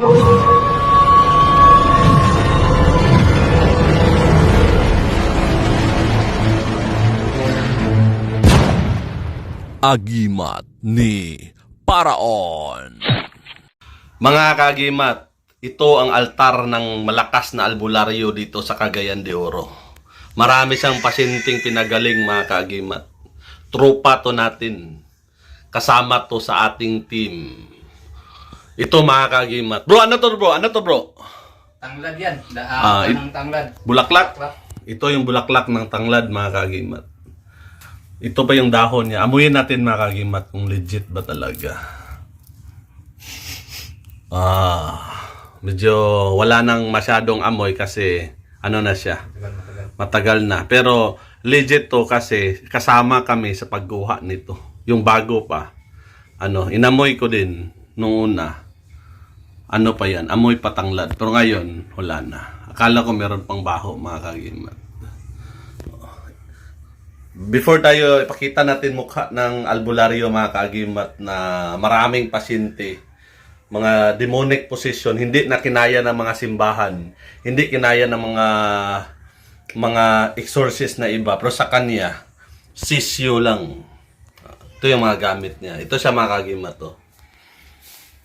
Agimat ni Paraon. Mga kagimat, ito ang altar ng malakas na albularyo dito sa Cagayan de Oro. Marami siyang pasyenteng pinagaling mga kagimat. Trupa to natin. Kasama to sa ating team. Ito mga kagimat. Bro, ano to bro? Ano to bro? Tanglad yan. Ah, Daan it- ng tanglad. Bulaklak? Bulaklak. Ito yung bulaklak ng tanglad mga kagimat. Ito pa yung dahon niya. Amuyin natin mga kagimat kung legit ba talaga. Ah, medyo wala nang masyadong amoy kasi ano na siya. Tagal, matagal. Matagal na. Pero legit to kasi kasama kami sa pagguha nito. Yung bago pa. Ano, inamoy ko din nung una. Ano pa yan? Amoy patanglad. Pero ngayon, wala na. Akala ko meron pang baho, mga kagimat. Before tayo ipakita natin mukha ng albularyo mga kaagimat na maraming pasyente, mga demonic possession, hindi na kinaya ng mga simbahan, hindi kinaya ng mga mga exorcist na iba, pero sa kanya, sisyo lang. Ito yung mga gamit niya. Ito siya mga kaagimat to.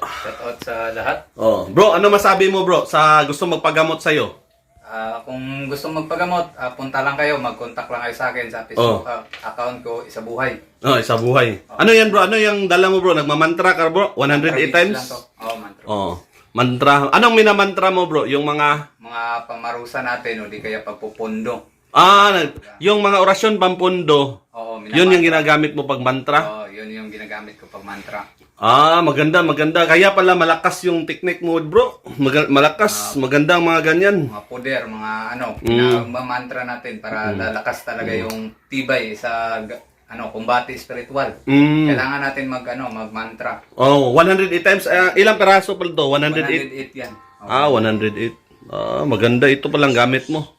Shout out sa lahat. Oh, bro, ano masabi mo bro sa gusto magpagamot sa'yo? Ah, kung gusto magpagamot, ah, punta lang kayo, mag-contact lang kayo sa akin sa Facebook Oh. ah, account ko, Isa Buhay. Oh, isa buhay. Ano yan bro? Ano yung dala mo bro? Nagmamantra ka bro? 108 times? Lang to. Oh, mantra. Oh. Mantra. Anong minamantra mo, bro? Yung mga Mga pamarusa natin, o di kaya pagpupundo. Ah, yung mga orasyon pampundo. Oo, Yun yung ginagamit mo pag mantra. Oo, yun yung ginagamit ko pag mantra. Ah, maganda, maganda. Kaya pala malakas yung technique mo, bro. Maga- malakas, maganda ang mga ganyan. Mga poder, mga ano, Mm. mantra natin para lalakas talaga yung tibay sa ano, kumbati spiritual. Mm. Kailangan natin mag ano, mag-mantra. Oh, 108 times. Ah, ilang peraso pala to? 108? 108 yan. Oo. Ah, 108. Ah, maganda. Ito palang gamit mo.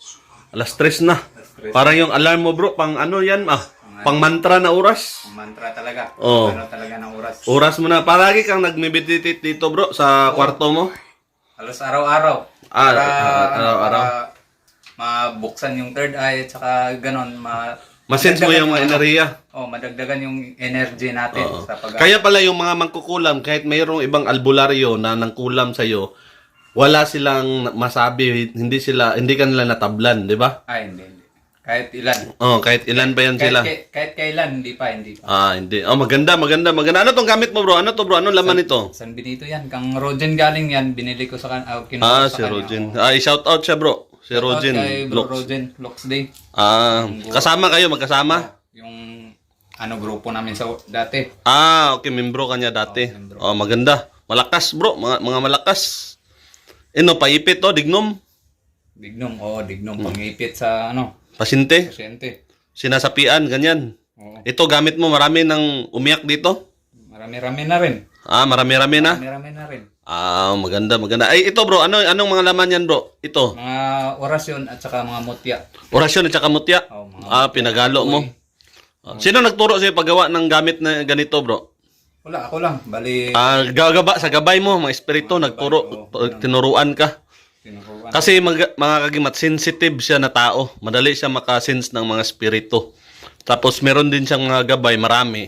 Alas tres na. tres. Parang yung alarm mo, bro. Pang ano yan, ah. Pang mantra na oras. Ang mantra talaga. Oo. Ano talaga ng oras. Oras mo na. Palagi kang nag-meditate dito, bro, sa kwarto mo. Halos araw-araw. Ah, para, ah, ano, araw-araw. para mabuksan yung third eye at saka ganon. Ma, Masense mo madagdagan yung mga ano, enerhiya. Oh, madagdagan yung energy natin Oo. sa pag Kaya pala yung mga mangkukulam, kahit mayroong ibang albularyo na nangkulam sa'yo, wala silang masabi, hindi sila, hindi ka nila natablan, di ba? Ay, hindi, hindi. Kahit ilan. Oh, kahit ilan pa yan Kahit, sila. kay- kahit kailan, hindi pa, hindi pa. Ah, hindi. Oh, maganda, maganda, maganda. Ano tong gamit mo, bro? Ano to, bro? Anong laman nito? San Benito yan. Kang Rogen galing yan, binili ko sa kan ah, kinuha Ah, sa si. Rogen. Ah, i-shout out siya, bro. Si Shout out Rogen. Kay Bro Lux. Rogen, Lux Day. Ah, kasama kayo, magkasama? Yung ano grupo namin sa dati. Ah, okay, membro kanya dati. Oh, membro. Oh, maganda. Malakas, bro. Mga, mga malakas. Ino, paipit to, dignom. Dignom, oo, dignom pangipit sa ano, Pasyente. pasyente. Sinasapian, ganyan. Oo. Ito, gamit mo, marami nang umiyak dito. Marami-rami na rin. Ah, marami-rami na. Marami-rami na rin. Ah, maganda, maganda. Ay, ito bro, ano, anong mga laman yan bro? Ito, Mga orasyon at saka mga mutya. orasyon at saka mutya. Oh, mga Ah, pinagalo mo. Ah, Sino nagturo sa'yo paggawa ng gamit na ganito bro? Wala, ako lang. Bali, Ah, gagaba sa gabay mo, mga espiritu, nagturo, tinuruan ka. tinuruan. Kasi mga, mga kagimat, sensitive siya na tao. Madali siya makasense ng mga espiritu. Tapos meron din siyang mga gabay, marami.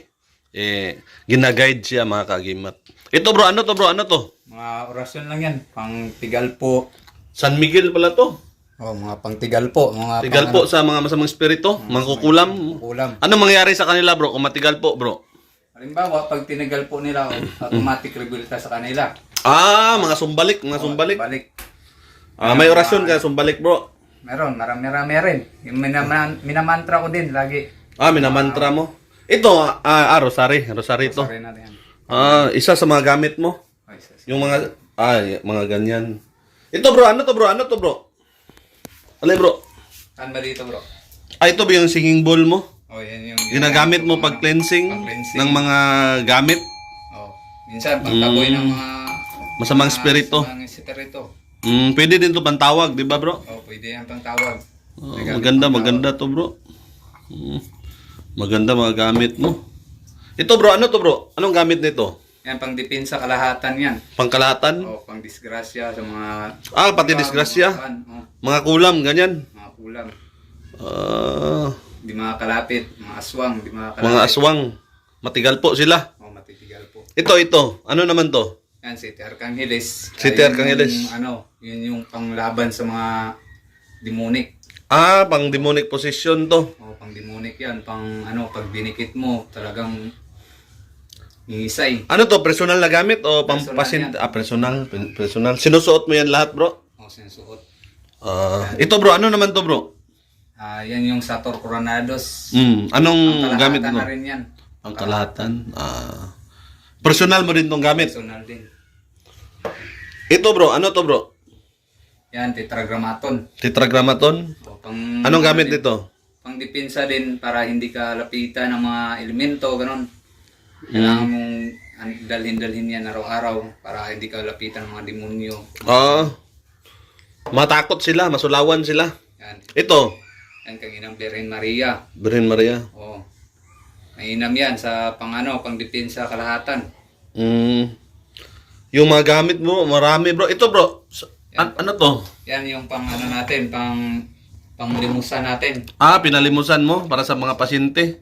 Eh, ginaguide siya mga kagimat. Ito bro, ano to bro? Ano to? Mga orasyon lang yan. Pang tigal po. San Miguel pala to. Oh, mga pang tigal po. Mga Tigal po sa mga masamang espiritu, mga kukulam. Kulam. Ano mangyayari sa kanila bro kung matigal po bro? Halimbawa, pag tinigal po nila, automatic rebuilta sa kanila. Ah, mga sumbalik, mga sumbalik. Balik. Ah, may orasyon ka, sumbalik bro. Meron, marami-rami rin. Yung minaman, minamantra ko din lagi. Ah, minamantra mo. Ito, ah, ah rosary, rosary ito. Sorry na yan. Ah, isa sa mga gamit mo. Ay, sus- Yung mga, ah, y- mga ganyan. Ito bro, ano to bro? Ano to bro? Alay bro? Saan ba dito bro? Ah, ito ba yung singing bowl mo? Oh, yan yung... Ginagamit mo pag cleansing ng mga gamit? Oh, minsan, pagtaboy ng mga... Masamang espiritu. Mga espiritu. Mm, pwede din to pantawag, di ba bro? Oh, pwede yan pang tawag. Oh, maganda, maganda to bro. Mm. Maganda mga gamit mo. Ito bro, ano to bro? Anong gamit nito? Yan, pang depensa kalahatan yan. Pangkalahatan? O, pang disgrasya sa mga... Ah, pati disgrasya. Mga, oh, Mga kulam, ganyan. mga kulang. Ah, Di makakalapit. Mga aswang. Di makakalapit. mga aswang. Matigal po sila. O, matitigal po. Ito, ito. Ano naman to? Yan, Arcangheles. City Ayun Arcangheles. Yung, ano, yun yung panglaban sa mga demonic. Ah, pang demonic possession to. O, pang demonic yan. Pang, ano, pag dinikit mo, talagang iisay. Ano to? Personal na gamit o yan. Ah, personal. Pe- Personal. Sinusuot mo yan lahat, bro? O, sinusuot. Ah, ito bro, ano naman to, bro? Ah, yan yung Sator Coronados. Hmm, anong Ang gamit mo? na rin yan. Ang kalahatan. Ah. Personal mo din tong gamit. Personal din. Ito bro, ano to bro? Yan, tetragrammaton. Tetragrammaton? O, pang, Anong gamit nito? Pang depensa din para hindi ka lapitan ng mga elemento, ganun. Hmm. Kailangan mong an- dalhin-dalhin yan araw-araw para hindi ka lapitan ng mga demonyo. Ah. matakot sila, masulawan sila. Yan. Ito, Yan kang inang Birhen Maria. Birhen Maria. O. Mainam yan sa pang ano, pang depensa kalahatan. Mm. Yung mga gamit mo, marami bro. Ito bro, sa- an- ano to? Yan yung pang ano natin, pang panglimusan natin. Ah, pinalimusan mo para sa mga pasyente.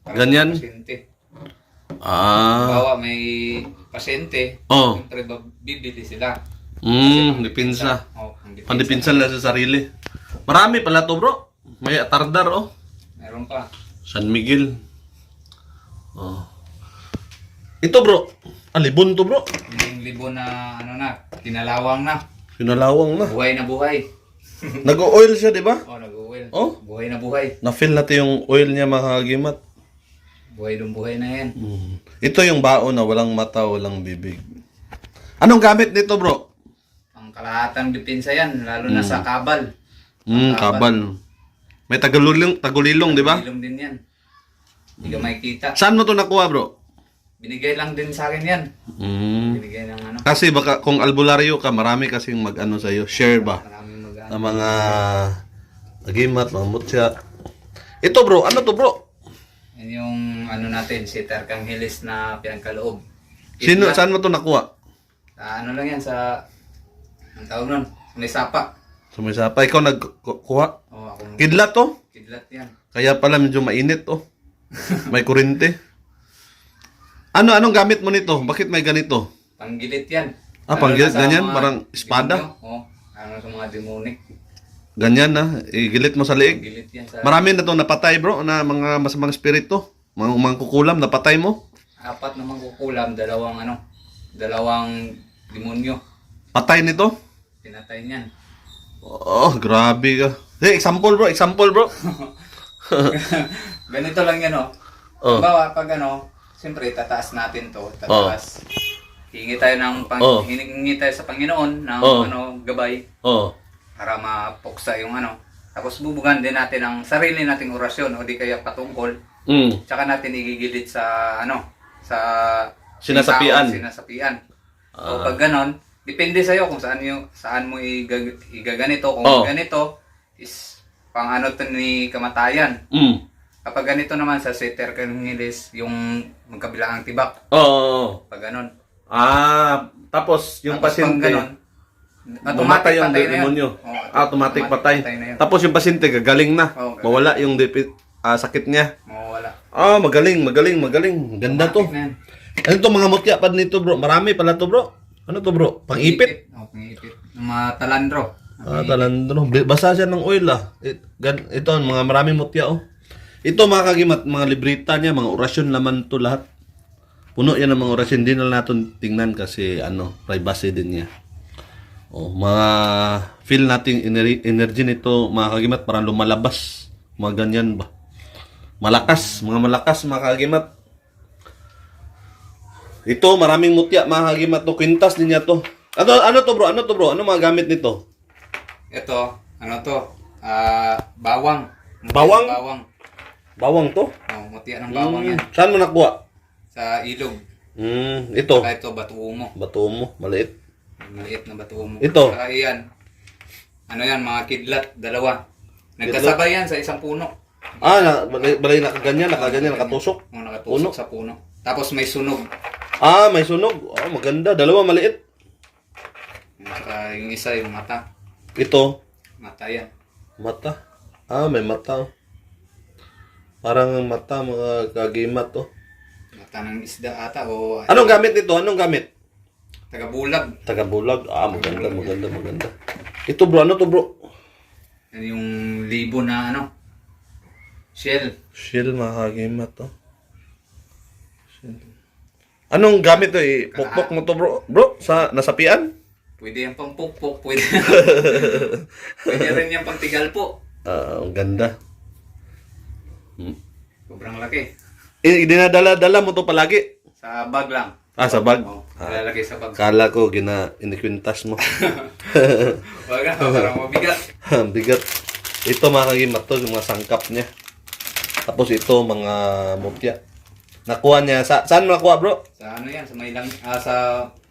Para Ganyan? sa pasyente. Ah. Bawa may pasyente, Oh. siyempre bibili sila. Mm, dipinsa. O, pang depensa. Pandipinsan lang sa sarili. Marami pala to bro. May atardar oh. Meron pa. San Miguel. Oh. Ito bro. Ah, libon to bro. Yung libon na ano na, kinalawang na. Pinalawang na. Buhay na buhay. Nag-oil siya, di ba? Oh, nag-uwil. Oh? Buhay na buhay. Na-feel natin yung oil niya mga kagimat. Buhay dong buhay na yan. Mm. Ito yung baon na walang mata, walang bibig. Anong gamit nito bro? Ang kalahatang depensa yan, lalo na sa kabal. Mm, kabal. May tagulilong, tagulilong, di ba? Ilong din yan. Hindi ka makikita. Saan mo to nakuha bro? Binigay lang din sa akin yan. Mm. Binigay ng ano. Kasi baka kung albularyo ka, marami kasing mag-ano sa'yo. Share ba? Maraming mag ng mga agimat, mga mutya. Ito bro, ano to bro? Yan yung ano natin, si Tercangheles na pinagkaloob. Sino, saan mo to nakuha? Sa ano lang yan, sa... Ang tawag nun? May sapa. Sumisapa, ikaw nagkuha. Oo, ako Kidlat to? kidlat yan. Kaya pala medyo mainit to. May kurente. Ano, anong gamit mo nito? Bakit may ganito? Panggilit yan. Ah, panggilit, ganyan? Parang espada? Oo, ano sa mga demonic. Ganyan na, igilit mo sa liig. Panggilit yan sa... Marami na to napatay bro, na mga masamang espiritu. Mga, mga kukulam, napatay mo. apat na mangkukulam, dalawang ano, dalawang demonyo. Patay nito. Pinatay niyan. Oh, grabe ka. Hey, example bro, example bro. Ganito lang yan, oh. Oh. Bawa, pag ano, siyempre, tataas natin to. Tataas. Hingi tayo ng pang, Oh. hiningi tayo sa Panginoon ng Oh. ano, gabay Oh. para mapuksa yung ano. Tapos bubugan din natin ang sarili nating orasyon o di kaya patungkol. Mm. Tsaka natin igigilid sa ano, sa Sinasapian. tao, sinasapian. O pag ganon, depende sa iyo kung saan yung saan mo igag, igaganito. Kung Oh. ganito is pang ano to ni kamatayan. Mm. Kapag ganito naman sa Seter Cangilis, yung magkabilang tibak. Oo. Oh, Pag ganon. Ah, tapos yung Tapos pag pasyente, ganon, bumatay yung patay na yan. demonyo. Oo, Ah, automatic patay. na yan. Tapos yung pasyente, gagaling na. Oo, gagaling. Mawala yung depi- ah, sakit niya. Mawawala. Ah, magaling, magaling, magaling. Ganda to. Automatic na yan. Ano to mga mutya pa nito bro? Marami pala to bro. Ano to bro? Pang-ipit? Oo, pang-ipit. Yung mga talandro. Ah, talandro. Basa siya ng oil ah. It, gan, ito, mga maraming mutya oh. Ito mga kagimat, mga librita niya, mga orasyon laman to lahat. Puno yan ng mga orasyon. Hindi na natin tingnan kasi ano, privacy din niya. Oh, mga feel nating ener- energy nito mga kagimat parang lumalabas. Mga ganyan ba? Malakas, mga malakas mga kagimat. Ito, maraming mutya mga kagimat to. Quintas din niya to. Ano, ano to bro? Ano to bro? Ano mga gamit nito? Ito, ano to? Ah, bawang. Mutya Bawang? ng Bawang. Bawang to? Oh, mutya ng bawang Mm, yan. Saan mo nakuha? Sa ilog. Mm, ito. Saka ito, batuo mo. Bato mo, maliit. Maliit na batuo mo. Ito. Saka iyan. Ano yan, mga kidlat, dalawa. Nagkasabay yan sa isang puno. Ah, na, balay, balay nakaganyan, nakaganyan, nakatusok. Mga nakatusok Puno? sa puno. Tapos may sunog. Ah, may sunog. Oh, maganda. Dalawa maliit. Saka yung isa, yung mata. Ito, Mata yan. mata. Ah, may mata. oh. Parang mata, mga kagimat to. Mata ng isda ata o Anong gamit nito? Anong gamit? taga-bulag. Tagabulag. Ah, maganda, maganda, maganda. Ito bro, ano to bro? Yan yung libo na ano. Shell. Shell, mga kagimat to. Shell. Anong gamit to eh? Pukpok mo to bro? Bro, sa nasapian? Pwede yan pang pukpok. Pwede, pwede rin yan pang tigalpo. Ah, ang ganda. Sobrang laki. Eh, dinadala-dala mo to palagi. Sa bag lang. Ah, sa bag? Oh, lalagay sa bag. Kala ko, gina, inikwintas mo. Wag na, parang mabigat. Bigat. Ito mga kagimat to, yung mga sangkap niya. Tapos ito, mga mutya. Nakuha niya. Sa, saan nakuha bro? Sa ano yan, sa may lang, ah, sa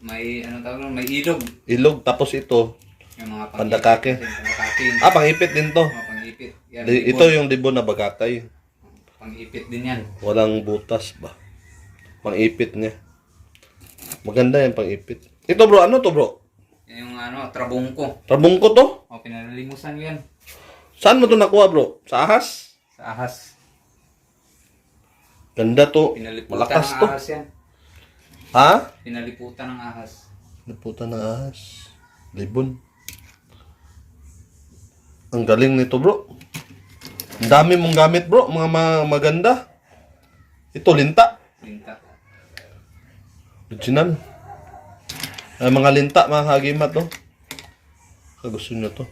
may, ano tawag may ilog. Ilog. Tapos ito. Yung mga Pandakake. Pandakake. Ah, pangipit din to. Mga pang-ipit. Yan, Di- ito yung dibon na bagakay. Pang-ipit din yan. Walang butas ba? Pangipit niya. Maganda yan pangipit. Ito bro, ano to bro? Yung ano, trabungko. Rabong ko to? O, pinalilimusan ko yan. Saan mo to nakuha bro? Sa ahas? Sa ahas. Ganda to. Pinaliputan Malakas ng to. ahas yan. Ha? Pinaliputan ng ahas. Naputa ng ahas. Libon. Ang galing nito bro. Ang dami mong gamit bro. Mga ma- maganda. Ito, linta. Linta. Original. Ay, mga linta, mga kagimat to. Kagusto nyo to.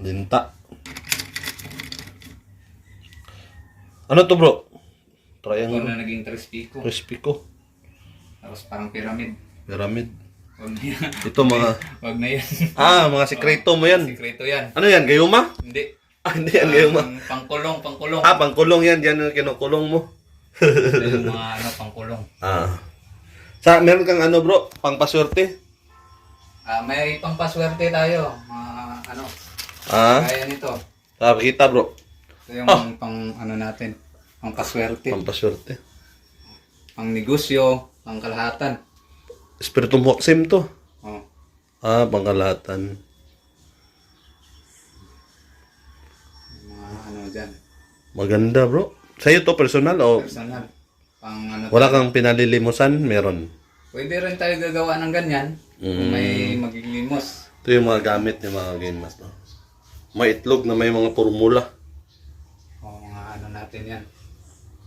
Linta. Ano to bro? Ito Triangle. na naging trispico. Crispy ko. Tapos parang pyramid. Pyramid. Na yan. Ito mga... Huwag na yan. Ah, mga sikreto mo yan. Sikreto yan. Ano yan? Gayuma? Hindi. Ah, hindi yan gayuma. Ang pangkulong, pangkulong. Ah, pangkulong yan. Diyan yung kinukulong mo. Yung mga ano, pangkulong. Ah. Sa, meron kang ano bro? Pangpaswerte? Ah, may pangpaswerte tayo. Mga ano, Ah? kaya nito. Ah, kita bro. Ito yung pang ano natin. Pangpaswerte. Pampaswerte. Pang negosyo, pang kalahatan. Espiritu Moksim to. Oh. Ah, pangkalahatan. Mga ano dyan. Maganda bro. Sa'yo to personal o Personal. Pang ano. wala kang pinalilimusan? Meron. Pwede rin tayo gagawa ng ganyan. Kung Mm. may maglilimos. Ito yung mga gamit ng mga game mas no? May itlog na may mga formula. Ano natin yan.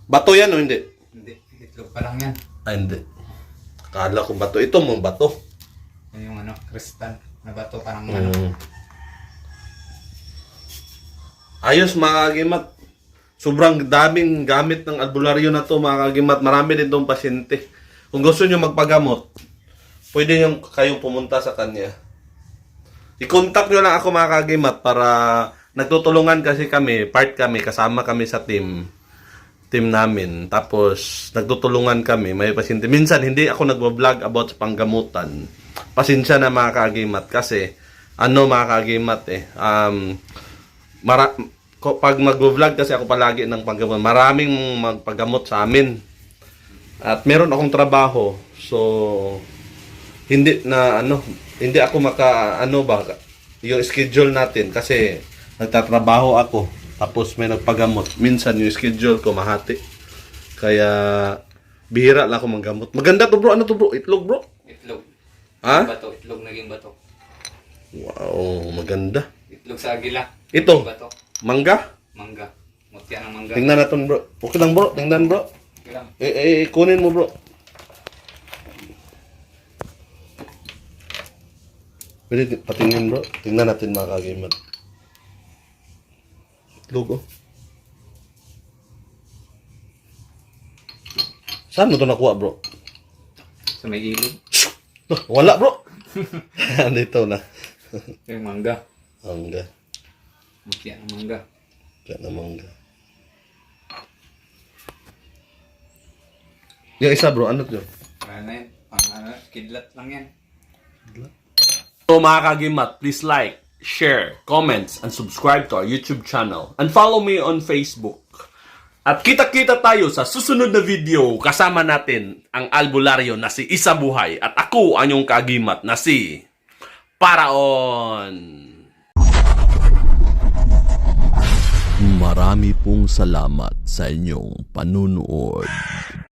Bato yan o hindi? Hindi, itlog pa lang yan. Ah, hindi. Akala ko bato. Ito mga bato. Yan yung ano, kristal na bato parang ano. Mm. Ayos mga kagimat. Sobrang daming gamit ng albularyo na to mga kagimat. Marami din tong pasyente. Kung gusto nyo magpagamot, pwede nyo kayong pumunta sa kanya. I-contact nyo lang ako mga kagimat para nagtutulungan kasi kami, part kami, kasama kami sa team team namin. Tapos, nagtutulungan kami. May pasyente. Minsan, hindi ako nagwa-vlog about sa panggamutan. Pasensya na mga kagimat. Kasi, ano mga kagimat eh. Um, mara- pag mag-vlog kasi ako palagi ng panggamot, maraming magpagamot sa amin. At meron akong trabaho. So, hindi na ano, hindi ako maka ano ba yung schedule natin kasi nagtatrabaho ako tapos may nagpagamot. Minsan yung schedule ko mahati. Kaya bihira lang ako manggamot. Maganda to bro. Ano to bro? Itlog bro? Itlog. Ha? Bato, itlog naging bato. Wow, maganda. Itlog sa agila. Ito. Bato. Mangga? Mangga. Mutya ng mangga. Tingnan natin bro. Okay lang bro. Tingnan bro. Okay lang. Eh, eh, kunin mo bro. Pwede patingin bro. Tingnan natin mga kagimat. Oh. Saan mo to nakuha bro? Sa may ilog. Wala bro. Dito na. Yung mangga. Mangga. Mutya ng mangga. Kaya na mangga. Yung isa bro, ano to? Na yan. Pang ano, kidlat lang yan. So mga kagimat, please like, share, comments, and subscribe to our YouTube channel. And follow me on Facebook At kita-kita tayo sa susunod na video kasama natin ang albularyo na si Isabuhay at ako ang iyong kagimat na si Paraon. Marami pong salamat sa inyong panunood.